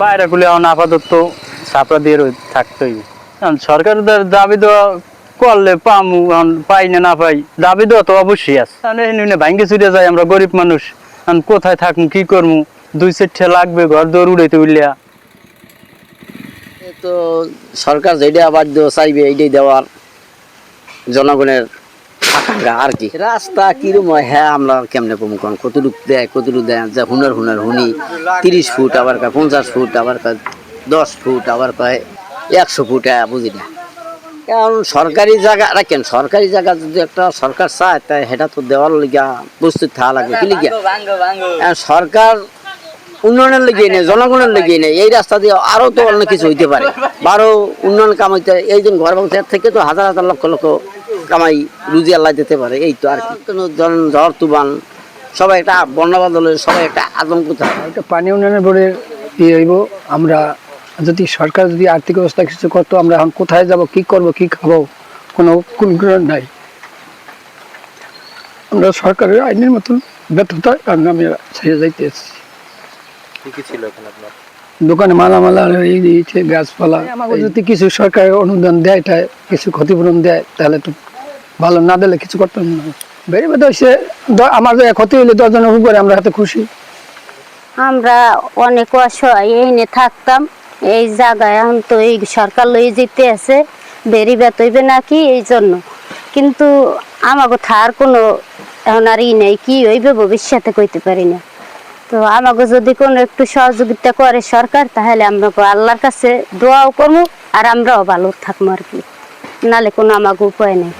বাইরে খুলে এখন আপাতত ছাপড়া দিয়ে থাকতেই। সরকারের দ্বারা দাবি দেওয়া করলে পামু, এখন পাই না না পাই, দাবি দেওয়া তো অবশ্যই আছে। কারণ ভাঙ্গে চুরে যায় আমরা গরিব মানুষ। এখন কোথায় থাকব কি করব দুই চারটে লাগবে, ঘর দৌড় উড়াইতে উঠলিয়া তো সরকার যেটা বাধ্য চাইবে, এইটাই দেওয়ার। জনগণের আকাঙ্ক্ষা আর কি। রাস্তা কিরম হয়? হ্যাঁ আমরা কেমনে কম কম কতটুক দেয় কতটুক দেয়? যে হুনার হুনার হুনি তিরিশ ফুট আবার কয় পঞ্চাশ ফুট আবার কয় দশ ফুট আবার কয় একশো ফুট হ্যাঁ বুঝি না। কারণ সরকারি জায়গা রাখেন সরকারি জায়গা যদি একটা সরকার চায় তাই সেটা তো দেওয়ার লিগা প্রস্তুত থাকা লাগবে কি লিগা? সরকার উন্নয়নের লেগে নেই, জনগণের লেগে নেই, এই রাস্তা দিয়ে আরও তো অন্য কিছু হইতে পারে। বারো উন্নয়ন কামাইতে এই দিন ঘর ভাঙতে থেকে তো হাজার হাজার লক্ষ লক্ষ কামাই রুজি আল্লাহ দিতে পারে, এই তো আর কি। কোনো ঝড়, তুফান, সবাই একটা বন্যা বাদলে সবাই একটা আতঙ্ক থাকে। একটা পানি উন্নয়নের বোর্ডের ইয়ে হইব, আমরা যদি সরকার যদি আর্থিক অবস্থা কিছু করতো, আমরা এখন কোথায় যাব, কি করব, কি খাব, কোনো কোন নাই। আমরা সরকারের আইনের মতন ব্যর্থতা কারণ আমি ছেড়ে যাইতে এসেছি। কি কি ছিল এখানে আপনার? দোকানে মালামালা এই দিয়েছে গাছপালা আমাকে যদি কিছু সরকার অনুদান দেয় টায় কিছু ক্ষতিপূরণ দেয় তাহলে তো ভালো না দিলে কিছু করতাম না। বেদ হয়েছে আমার জায়গায় ক্ষতি দশজনের উপরে আমরা হাতে খুশি। আমরা অনেক অসহায় এই নিয়ে থাকতাম এই জায়গায় এখন তো এই সরকার লই যেতে আছে বেরি বেতইবে নাকি এই জন্য। কিন্তু আমাকে থার কোনো এখন আর ই নেই কি হইবে ভবিষ্যতে কইতে পারি না। তো আমাকে যদি কোনো একটু সহযোগিতা করে সরকার, তাহলে আমরা আল্লাহর কাছে দোয়াও করব আর আমরাও ভালো থাকব আর কি। নালে কোনো আমাকে উপায় নেই।